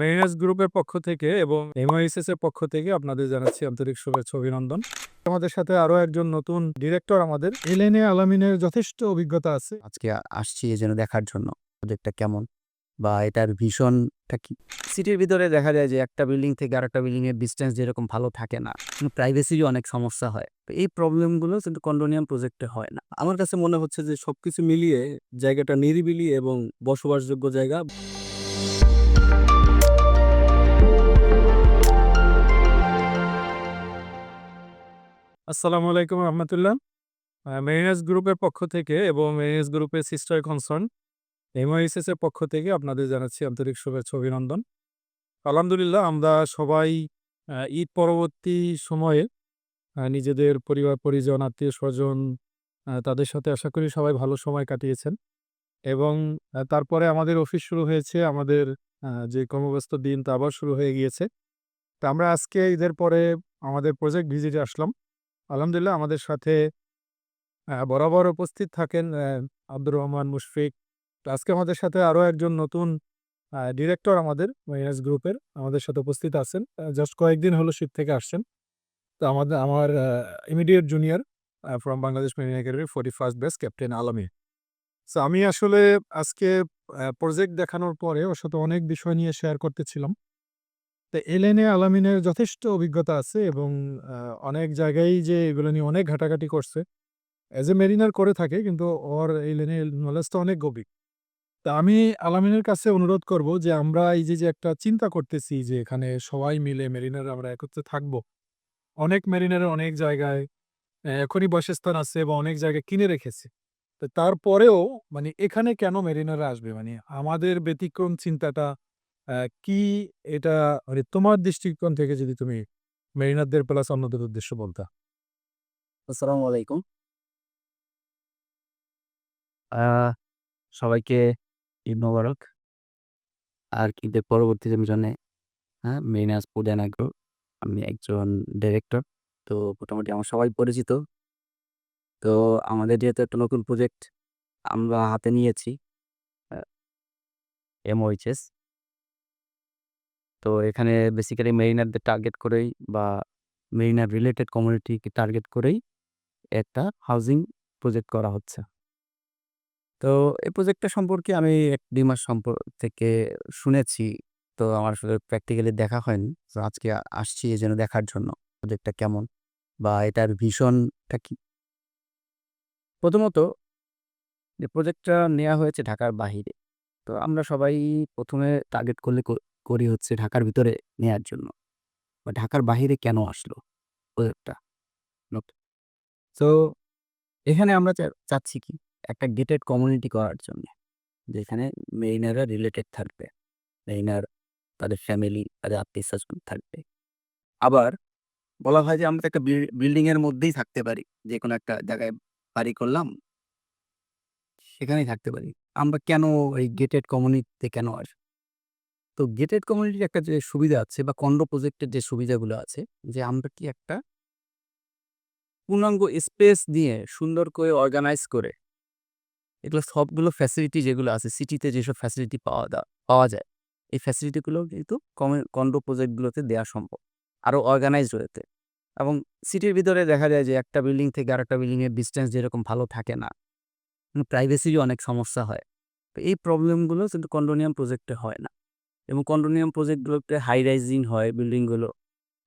মেরিনাস গ্রুপের পক্ষ থেকে এবং এমআইএসএস এর পক্ষ থেকে আপনাদের জানাচ্ছি আন্তরিক শুভেচ্ছা অভিনন্দন। আমাদের সাথে আরও একজন নতুন ডিরেক্টর আমাদের এলএনএ আলামিনের যথেষ্ট অভিজ্ঞতা আছে। আজকে আসছি এই যেন দেখার জন্য প্রজেক্টটা কেমন বা এটার ভীষণটা কি? সিটির ভিতরে দেখা যায় যে একটা বিল্ডিং থেকে আরেকটা বিল্ডিং এর ডিস্টেন্স যেরকম ভালো থাকে না প্রাইভেসিরই অনেক সমস্যা হয়। তো এই প্রবলেমগুলো কিন্তু কন্ডোনিয়াম প্রজেক্টে হয় না। আমার কাছে মনে হচ্ছে যে সবকিছু মিলিয়ে জায়গাটা নিরিবিলি এবং বসবাসযোগ্য জায়গা। আসসালামু আলাইকুম রহমতুল্লাহ। মেরিনাস গ্রুপের পক্ষ থেকে এবং মেরিনাস গ্রুপের সিস্টার কনসার্ন এমআইএসএস এর পক্ষ থেকে আপনাদের জানাচ্ছি আন্তরিক শুভেচ্ছা অভিনন্দন। আলহামদুলিল্লাহ, আমরা সবাই ঈদ পরবর্তী সময়ে নিজেদের পরিবার, পরিজন, আত্মীয় স্বজন তাদের সাথে আশা করি সবাই ভালো সময় কাটিয়েছেন। এবং তারপরে আমাদের অফিস শুরু হয়েছে, আমাদের যে কর্মব্যস্ত দিন তা আবার শুরু হয়ে গিয়েছে। তা আমরা আজকে ঈদের পরে আমাদের প্রজেক্ট ভিজিটে আসলাম। আলহামদুলিল্লাহ আমাদের সাথে বরাবর উপস্থিত থাকেন আব্দুর রহমান মুশফিক। আজকে আমাদের সাথে আরও একজন নতুন ডিরেক্টর আমাদের মাইনাস গ্রুপের আমাদের সাথে উপস্থিত আছেন। জাস্ট কয়েকদিন হলো শীত থেকে আসছেন। তো আমাদের, আমার immediate junior from Bangladesh marine academy forty first best captain Almi so আমি আসলে আজকে প্রজেক্ট দেখানোর পরে ওর সাথে অনেক বিষয় নিয়ে শেয়ার করতেছিলাম তো এলএনএ আলামিনের যথেষ্ট অভিজ্ঞতা আছে এবং অনেক জায়গায় যে এগুলো নিয়ে অনেক ঘাটাঘাটি করছে। অ্যাজ এ মেরিনার করে থাকে, কিন্তু ওর এই লেনে নলেজটা অনেক গভীর। তা আমি আলামিনের কাছে অনুরোধ করব যে আমরা এই যে যে একটা চিন্তা করতেছি যে এখানে সবাই মিলে মেরিনার আমরা একত্রে থাকব। অনেক মেরিনারের অনেক জায়গায় এখনই বাসস্থান আছে বা অনেক জায়গায় কিনে রেখেছে। তো তারপরেও মানে এখানে কেন মেরিনাররা আসবে? মানে আমাদের ব্যতিক্রম চিন্তাটা কি এটা মানে তোমার দৃষ্টিকোণ থেকে যদি তুমি মেরিনারদের প্লাস অন্যদের উদ্দেশ্য বলতা? আসসালামু আলাইকুম। সবাইকে ঈদ মোবারক। আর ঈদের পরবর্তী জন্য হ্যাঁ মেরিনাস ফুড অ্যাগ্রো আমি একজন ডিরেক্টর তো মোটামুটি আমার সবাই পরিচিত। তো আমাদের যেহেতু একটা নতুন প্রজেক্ট আমরা হাতে নিয়েছি এমওইচএস তো এখানে বেসিক্যালি মেরিনারদের টার্গেট করেই বা মেরিনার রিলেটেড কমিউনিটিকে টার্গেট করেই একটা হাউজিং প্রজেক্ট করা হচ্ছে। তো এই প্রজেক্টটা সম্পর্কে আমি এক দুই মাস সম্পর থেকে শুনেছি, তো আমার আসলে প্র্যাকটিক্যালি দেখা হয়নি। তো আজকে আসছি এই জন্য দেখার জন্য প্রজেক্টটা কেমন বা এটার ভীষণটা কি? প্রথমত, যে প্রজেক্টটা নেওয়া হয়েছে ঢাকার বাহিরে, তো আমরা সবাই প্রথমে টার্গেট করলে করি হচ্ছে ঢাকার ভিতরে নেয়ার জন্য। বা ঢাকার বাহিরে কেন আসলো? প্রজেক্টটা তো এখানে আমরা চাচ্ছি কি? একটা গেটেড কমিউনিটি করার জন্য। যেখানে মেরিনাররা রিলেটেড থাকবে। মেরিনার তাদের ফ্যামিলি তাদের আত্মীয় স্বজন থাকবে। আবার বলা হয় যে আমরা একটা বিল্ডিং এর মধ্যেই থাকতে পারি। যে কোনো একটা জায়গায় বাড়ি করলাম, সেখানেই থাকতে পারি। আমরা কেন এই গেটেড কমিউনিটিতে কেন আস তো গেটেড কমিউনিটির একটা যে সুবিধা আছে বা কন্ড প্রজেক্টের যে সুবিধাগুলো আছে, যে আমরা কি একটা পূর্ণাঙ্গ স্পেস দিয়ে সুন্দর করে অর্গানাইজ করে এগুলো সবগুলো ফ্যাসিলিটি যেগুলো আছে সিটিতে যেসব ফ্যাসিলিটি পাওয়া পাওয়া যায়, এই ফ্যাসিলিটিগুলো কিন্তু কন্ডো প্রজেক্টগুলোতে দেওয়া সম্ভব আরও অর্গানাইজ রয়েছে এবং সিটির ভিতরে দেখা যায় যে একটা বিল্ডিং থেকে আরেকটা বিল্ডিং এর ডিস্টেন্স যেরকম ভালো থাকে না প্রাইভেসিরই অনেক সমস্যা হয়, তো এই প্রবলেমগুলো কিন্তু কন্ডোনিয়াম প্রজেক্টে হয় না। এবং কন্ডোনিয়াম প্রজেক্টগুলোতে হাই রাইজিং হয় বিল্ডিংগুলো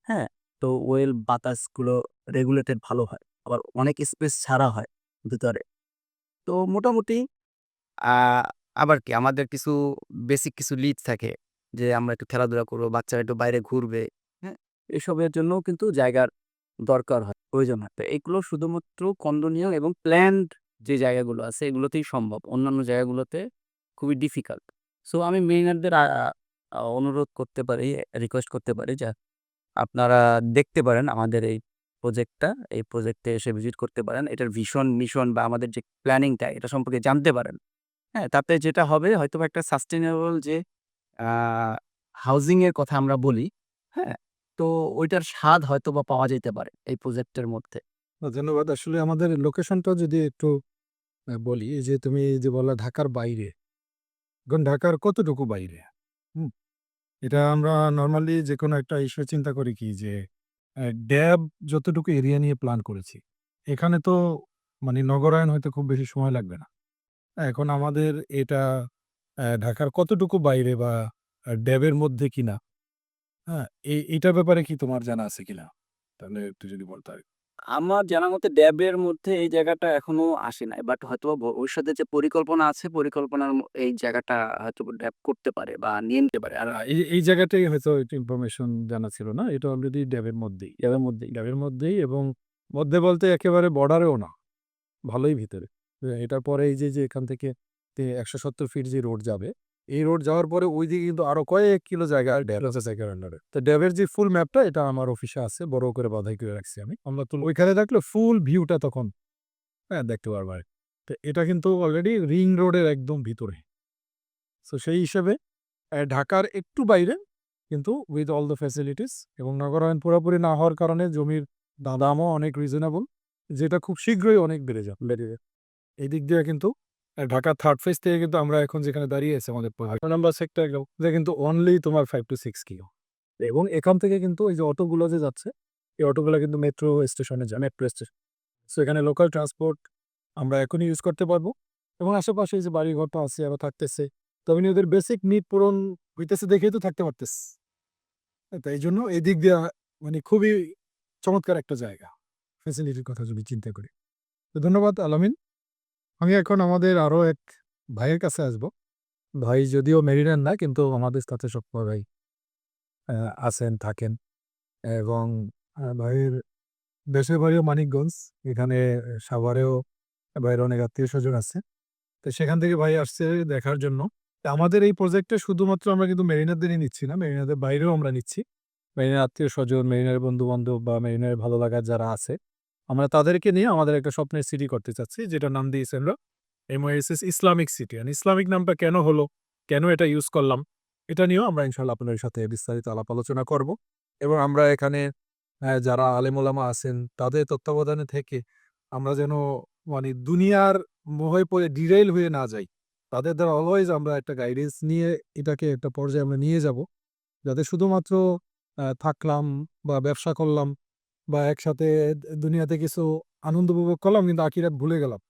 হ্যাঁ তো ওয়েল বাতাসগুলো রেগুলেটেড ভালো হয়। আবার অনেক স্পেস ছাড়া হয় ভিতরে। তো মোটামুটি আবার কি আমাদের কিছু বেসিক কিছু লিড থাকে যে আমরা একটু খেলাধুলা করব, বাচ্চারা একটু বাইরে ঘুরবে হ্যাঁ এসবের জন্যও কিন্তু জায়গার দরকার হয় প্রয়োজন হয় তো এগুলো শুধুমাত্র কন্ডোনিয়াম এবং প্ল্যান্ড যে জায়গাগুলো আছে এগুলোতেই সম্ভব। অন্যান্য জায়গাগুলোতে খুবই ডিফিকাল্ট সো আমি মেরিনারদের অনুরোধ করতে পারি রিকোয়েস্ট করতে পারি যে আপনারা দেখতে পারেন আমাদের এই প্রজেক্টটা এই প্রজেক্টে এসে ভিজিট করতে পারেন। এটার ভিশন মিশন বা আমাদের যে প্ল্যানিংটা এটা সম্পর্কে জানতে পারেন। হ্যাঁ তাতে যেটা হবে হয়তো একটা সাস্টেনেবল যে হাউজিং এর কথা আমরা বলি হ্যাঁ তো ওইটার স্বাদ হয়তো বা পাওয়া যেতে পারে এই প্রজেক্টের মধ্যে। ধন্যবাদ। আসলে আমাদের লোকেশনটা যদি একটু বলি যে তুমি যে বললা ঢাকার বাইরে ঢাকার কতটুকু বাইরে? এটা আমরা নরমালি যেকোনো একটা ইস্যু চিন্তা করি কি যে ড্যাব যতটুকু এরিয়া নিয়ে প্ল্যান করেছি, এখানে তো মানে নগরায়ণ হইতে খুব বেশি সময় লাগবে না। এখন আমাদের এটা ঢাকার কতটুকু বাইরে বা ড্যাবের মধ্যে কিনা, হ্যাঁ? এ এটার ব্যাপারে কি তোমার জানা আছে কিনা? তাহলে একটু যদি বলতে আরকি। আমার জানা মতে ড্যাবের মধ্যে এই জায়গাটা এখনও আসে নাই। বাট হয়তোবা ভবিষ্যতে যে পরিকল্পনা আছে, পরিকল্পনার এই জায়গাটা হয়তোবা ড্যাব করতে পারে বা নিয়ে নিতে পারে। আর এই এই জায়গাটাই হয়তো একটু ইনফরমেশন জানা ছিল না। এটা অলরেডি ড্যাবের মধ্যেই। ড্যাবের মধ্যেই। ড্যাবের মধ্যেই এবং মধ্যে বলতে একেবারে বর্ডারেও না। ভালোই ভিতরে। এটার পরে এই যে, যে এখান থেকে তে ১৭০ ফিট যে রোড যাবে, এই রোড যাওয়ার পরে ওইদিকে কিন্তু আরও কয়েক কিলো জায়গা ড্যাব আছে সেকেন্ড আন্ডারে। তো ড্যাবের যে ফুল ম্যাপটা এটা আমার অফিসে আছে। বড় করে বাঁধাই করে রাখছি আমি। আমরা তো ওইখানে থাকলে ফুল ভিউটা তখন হ্যাঁ, দেখতে পারবা। তো এটা কিন্তু অলরেডি রিং রোডের একদম ভিতরে। সো সেই হিসেবে ঢাকার একটু বাইরে কিন্তু উইথ অল দ্য ফ্যাসিলিটিস এবং নগরায়ণ পুরোপুরি না হওয়ার কারণে জমির দা দামও অনেক রিজনেবল। যেটা খুব শীঘ্রই অনেক বেড়ে যাবে বেড়ে যাবে। এদিক দিয়ে কিন্তু ঢাকার থার্ড ফেজ থেকে কিন্তু আমরা এখন যেখানে দাঁড়িয়ে আছি আমাদের নাম্বার সেক্টর এটা কিন্তু অনলি তোমার 5 টু 6 কিলো। এবং এখান থেকে কিন্তু এই যে অটোগুলো যে যাচ্ছে, এই অটোগুলা কিন্তু মেট্রো স্টেশনে যায়, মেট্রো স্টেশন। সো এখানে লোকাল ট্রান্সপোর্ট আমরা এখনই ইউজ করতে পারব এবং আশেপাশে যে বাড়িঘর তো আছে আরও থাকতেছে। তবে ওদের বেসিক নিড পূরণ হইতেছে দেখেই তো থাকতে পারতেছে। তো এই দিক দিয়ে মানে খুবই চমৎকার একটা জায়গা। ফ্যাসিলিটির কথা যদি চিন্তা করি। তো ধন্যবাদ আলামিন। আমি এখন আমাদের আরও এক ভাইয়ের কাছে আসব। ভাই যদিও মেরিল্যান্ড না কিন্তু আমাদের সাথে অ্যা আছেন, থাকেন এবং ভাইয়ের দেশের বাড়িও মানিকগঞ্জ। এখানে সাভারেও ভাইয়ের অনেক আত্মীয় স্বজন আছে। তো সেখান থেকে ভাই আসছে দেখার জন্য। আমাদের এই প্রজেক্টে শুধুমাত্র আমরা কিন্তু মেরিনারদেরই নিচ্ছি না, মেরিনাদের বাইরেও আমরা নিচ্ছি। মেরিনার আত্মীয়স্বজন, মেরিনারের বন্ধু-বান্ধব বা মেরিনারের ভালো লাগার যারা আছে, আমরা তাদেরকে নিয়ে আমাদের একটা স্বপ্নের সিটি করতে চাচ্ছি, যেটার নাম দিয়েছি আমরা এমওএসএস ইসলামিক সিটি। আর ইসলামিক নামটা কেন হলো? কেন এটা ইউজ করলাম? এটা নিয়েও আমরা ইনশাল্লাহ আপনাদের সাথে বিস্তারিত আলাপ আলোচনা করব। এবং আমরা এখানে যারা আলেম ওলামা আছেন, তাদের তত্ত্বাবধানে থেকে আমরা যেন মানে দুনিয়ার মোহে পড়ে ডিরেইল হয়ে না যাই। তাদের দ্বারা অলওয়েজ আমরা একটা গাইডেন্স নিয়ে এটাকে একটা পর্যায়ে আমরা নিয়ে যাব। যাতে শুধুমাত্র থাকলাম বা ব্যবসা করলাম বা একসাথে দুনিয়াতে কিছু আনন্দ উপভোগ করলাম কিন্তু আখিরাত ভুলে গেলাম।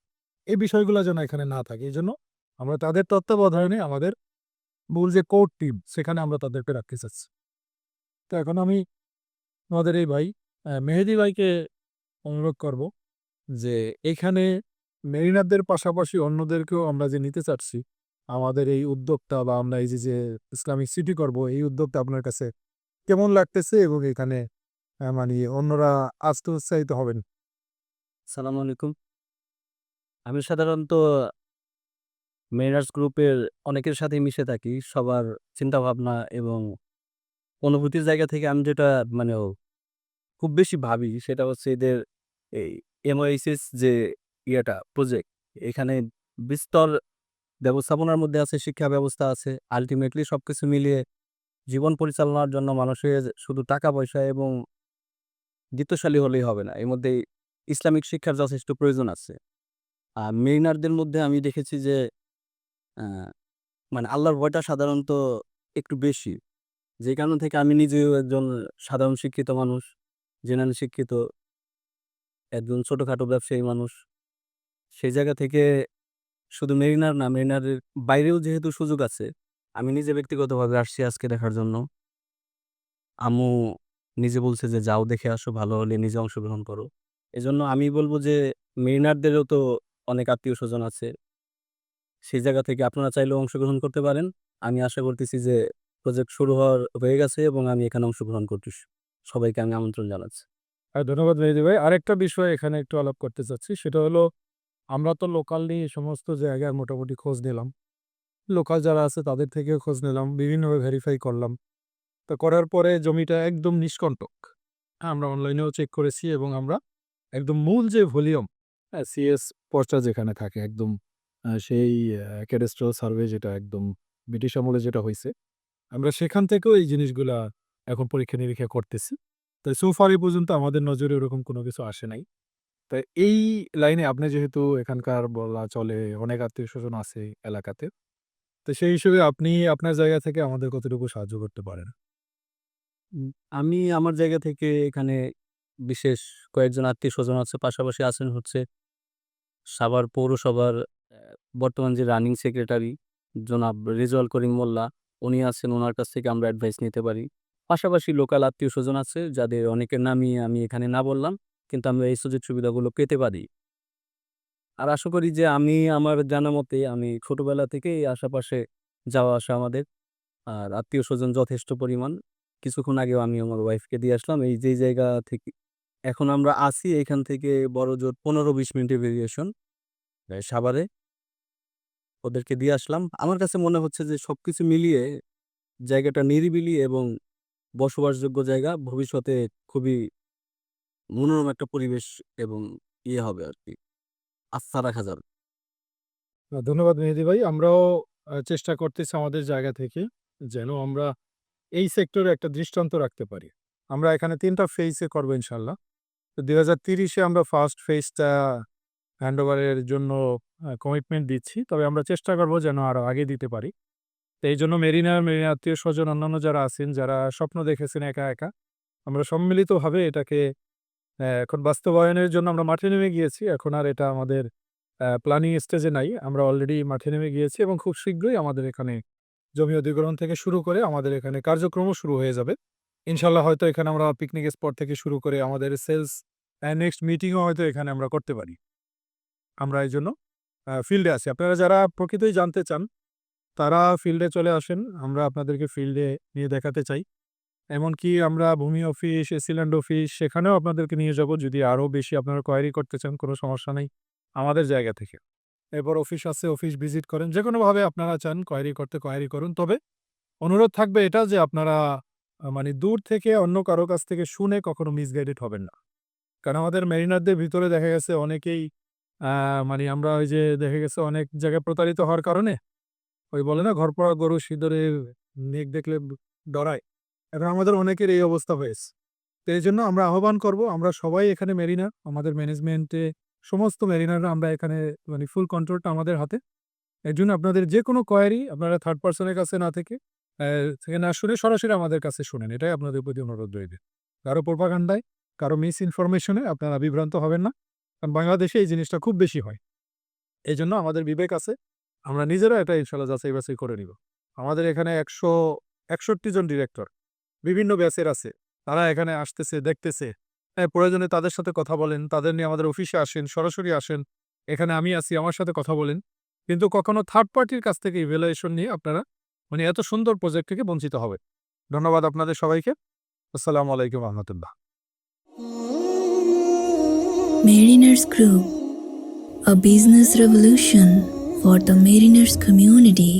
এই বিষয়গুলো যেন এখানে না থাকে। এই জন্য আমরা তাদের তত্ত্বাবধানে আমাদের মূল যে কোর টিম সেখানে আমরা তাদেরকে রাখতে চাচ্ছি। তো এখন আমি আমাদের এই ভাই মেহেদি ভাইকে অনুরোধ করব যে এখানে মেরিনারদের পাশাপাশি অন্যদেরকেও আমরা যে নিতে চাচ্ছি, আমাদের এই উদ্যোগটা বা আমরা এই যে, ইসলামিক সিটি করব এই উদ্যোগটা আপনার কাছে কেমন লাগতেছে এবং এখানে মানে অন্যরা আসতে উৎসাহিত হবেন? সালাম আলাইকুম। আমি সাধারণত মেরিনার্স গ্রুপের অনেকের সাথে মিশে থাকি। সবার চিন্তা ভাবনা এবং অনুভূতির জায়গা থেকে আমি যেটা মানে খুব বেশি ভাবি সেটা হচ্ছে এদের এই এমওএইচএস যে ইয়েটা প্রজেক্ট, এখানে বিস্তর ব্যবস্থাপনার মধ্যে আছে, শিক্ষা ব্যবস্থা আছে। আল্টিমেটলি সবকিছু মিলিয়ে জীবন পরিচালনার জন্য মানুষের শুধু টাকা-পয়সা এবং বিত্তশালী হলেই হবে না। এর মধ্যে ইসলামিক শিক্ষার যথেষ্ট প্রয়োজন আছে। আর মেরিনারদের মধ্যে আমি দেখেছি যে মানে আল্লাহর ভয়টা সাধারণত একটু বেশি। যে কারণ থেকে আমি নিজেও একজন সাধারণ শিক্ষিত মানুষ, জেনারেল শিক্ষিত। একজন ছোটোখাটো ব্যবসায়ী মানুষ। সেই জায়গা থেকে শুধু মেরিনার না, মেরিনারের বাইরেও যেহেতু সুযোগ আছে, আমি নিজে ব্যক্তিগতভাবে আসছি আজকে দেখার জন্য। আম্মু নিজে বলছে যে, "যাও দেখে আসো, ভালো হলে নিজে অংশগ্রহণ করো।" এজন্য আমি বলব যে মেরিনারদেরও তো অনেক আত্মীয় স্বজন আছে। সেই জায়গা থেকে আপনারা চাইলেও অংশগ্রহণ করতে পারেন। আমি আশা করতেছি যে প্রজেক্ট শুরু হওয়ার হয়ে গেছে এবং আমি এখানে অংশগ্রহণ করতেছি। সবাইকে আমি আমন্ত্রণ জানাচ্ছি। আ ধন্যবাদ মেহেদী ভাই। আরেকটা বিষয় এখানে একটু আলাপ করতে চাচ্ছি। সেটা হলো আমরা তো লোকালি সমস্ত জায়গায় মোটামুটি খোঁজ নিলাম। লোকাল যারা আছে তাদের থেকেও খোঁজ নিলাম। বিভিন্নভাবে ভেরিফাই করলাম। তো করার পরে জমিটা একদম নিষ্কণ্টক। হ্যাঁ, আমরা অনলাইনেও চেক করেছি এবং আমরা একদম মূল যে ভলিউম, হ্যাঁ, সিএস পর্চা যেখানে থাকে একদম সেই ক্যাডাস্ট্রাল সার্ভে যেটা একদম ব্রিটিশ আমলে যেটা হইছে, আমরা সেখান থেকেও এই জিনিসগুলা এখন পরীক্ষা-নিরীক্ষা করতেছি। তাই সো ফার এই পর্যন্ত আমাদের নজরে ওরকম কোনো কিছু আসে নাই। তো এই লাইনে আপনি যেহেতু এখানকার বলা চলে অনেক আত্মীয় স্বজন আছে এলাকাতে। তো সেই হিসেবে আপনি আপনার জায়গা থেকে আমাদের কতটুকু সাহায্য করতে পারেন? আমি আমার জায়গা থেকে এখানে বিশেষ কয়েকজন আত্মীয়স্বজন আছে। পাশাপাশি আছেন হচ্ছে সাভার পৌরসভার বর্তমান যে রানিং সেক্রেটারি জনাব রেজাউল করিম মোল্লা, উনি আছেন। উনার কাছ থেকে আমরা অ্যাডভাইস নিতে পারি। পাশাপাশি লোকাল আত্মীয়স্বজন আছে, যাদের অনেকের নামই আমি এখানে না বললাম। কিন্তু আমরা এই সুযোগ সুবিধাগুলো পেতে পারি। আর আশা করি যে আমি আমার জানা মতে আমি ছোটবেলা থেকেই আশেপাশে যাওয়া আসা আমাদের। আর আত্মীয়স্বজন যথেষ্ট পরিমাণ। কিছুক্ষণ আগেও আমি আমার ওয়াইফকে দিয়ে আসলাম। এই যেই জায়গা থেকে, এখন আমরা আছি এখান থেকে বড়জোর ১৫-২০ মিনিটের ভেরিয়েশন সাভারে। ওদেরকে দিয়ে আসলাম। আমার কাছে মনে হচ্ছে যে, সবকিছু মিলিয়ে জায়গাটা নিরিবিলি এবং বসবাসযোগ্য জায়গা। ভবিষ্যতে খুবই মনোরম একটা পরিবেশ এবং ইয়ে হবে আর কি আস্থা রাখা যাবে। ধন্যবাদ মেহেদী ভাই। আমরাও চেষ্টা করতেছি আমাদের জায়গা থেকে যেন আমরা এই সেক্টরে একটা দৃষ্টান্ত রাখতে পারি। আমরা এখানে ৩ টা ফেইজে করব ইনশাআল্লাহ। তো ২০৩০ এ আমরা ফার্স্ট ফেজটা হ্যান্ডওভারের জন্য কমিটমেন্ট দিচ্ছি। তবে আমরা চেষ্টা করব যেন আরও আগে দিতে পারি। তো এই জন্য মেরিনা, মেরিনা আত্মীয় স্বজন অন্যান্য যারা আছেন, যারা স্বপ্ন দেখেছেন একা, একা আমরা সম্মিলিতভাবে এটাকে এখন বাস্তবায়নের জন্য আমরা মাঠে নেমে গিয়েছি। এখন আর এটা আমাদের প্ল্যানিং স্টেজে নাই। আমরা অলরেডি মাঠে নেমে গিয়েছি এবং খুব শীঘ্রই আমাদের এখানে জমি অধিগ্রহণ থেকে শুরু করে আমাদের এখানে কার্যক্রমও শুরু হয়ে যাবে। ইনশাআল্লাহ হয়তো এখানে আমরা পিকনিক স্পট থেকে শুরু করে আমাদের সেলস নেক্সট মিটিংও হয়তো এখানে আমরা করতে পারি। আমরা এই জন্য ফিল্ডে আছি। আপনারা যারা প্রকৃতই জানতে চান, তারা ফিল্ডে চলে আসেন। আমরা আপনাদেরকে ফিল্ডে নিয়ে দেখাতে চাই। এমনকি আমরা ভূমি অফিস, এসিল্যান্ড অফিস সেখানেও আপনাদেরকে নিয়ে যাব যদি আরও বেশি আপনারা কোয়ারি করতে চান, কোনো সমস্যা নেই আমাদের জায়গা থেকে। এরপর অফিস আছে, অফিস ভিজিট করেন। যেকোনোভাবে আপনারা চান কোয়েরি করতে কোয়েরি করুন। তবে অনুরোধ থাকবে এটা যে আপনারা মানে দূর থেকে অন্য কারও কাছ থেকে শুনে কখনো মিসগাইডেড হবেন না। কারণ আমাদের মেরিনারদের ভিতরে দেখা গেছে অনেকেই মানে আমরা ওই যে দেখা গেছে অনেক জায়গায় প্রতারিত হওয়ার কারণে ওই বলে না ঘরপোড়া গরু সিঁদুরে নেক দেখলে ডরায়। এখন আমাদের অনেকের এই অবস্থা হয়েছে। তো এই জন্য আমরা আহ্বান করব আমরা সবাই এখানে মেরিনার, আমাদের ম্যানেজমেন্টে সমস্ত মেরিনাররা আমরা এখানে মানে ফুল কন্ট্রোলটা আমাদের হাতে। এর জন্য আপনাদের যেকোনো কোয়ারি আপনারা থার্ড পারসন এর কাছে না থেকে থেকে না শুনে সরাসরি আমাদের কাছে শুনেন। এটাই আপনাদের প্রতি অনুরোধ রইবে। কারও প্রোপাগান্ডায়, কারও মিস ইনফরমেশনে আপনারা বিভ্রান্ত হবেন না। কারণ বাংলাদেশে এই জিনিসটা খুব বেশি হয়। এই জন্য আমাদের বিবেক আছে। আমরা নিজেরা এটা ইনশাআল্লাহ যাচাই বাছাই করে নিব। আমাদের এখানে ১৬১ জন ডিরেক্টর বিভিন্ন ব্যাচের আছে। তারা এখানে আসতেছে, দেখতেছে। হ্যাঁ, প্রয়োজনে তাদের সাথে কথা বলেন। তাদের নিয়ে আমাদের অফিসে আসেন, সরাসরি আসেন। এখানে আমি আছি, আমার সাথে কথা বলেন। কিন্তু কখনো থার্ড পার্টির কাছ থেকে ইভ্যালুয়েশন নিয়ে আপনারা মানে এত সুন্দর প্রজেক্ট থেকে বঞ্চিত হবে ধন্যবাদ আপনাদের সবাইকে। আসসালামু আলাইকুম রাহমাতুল্লাহ। Mariners Group, a business revolution for the mariners community.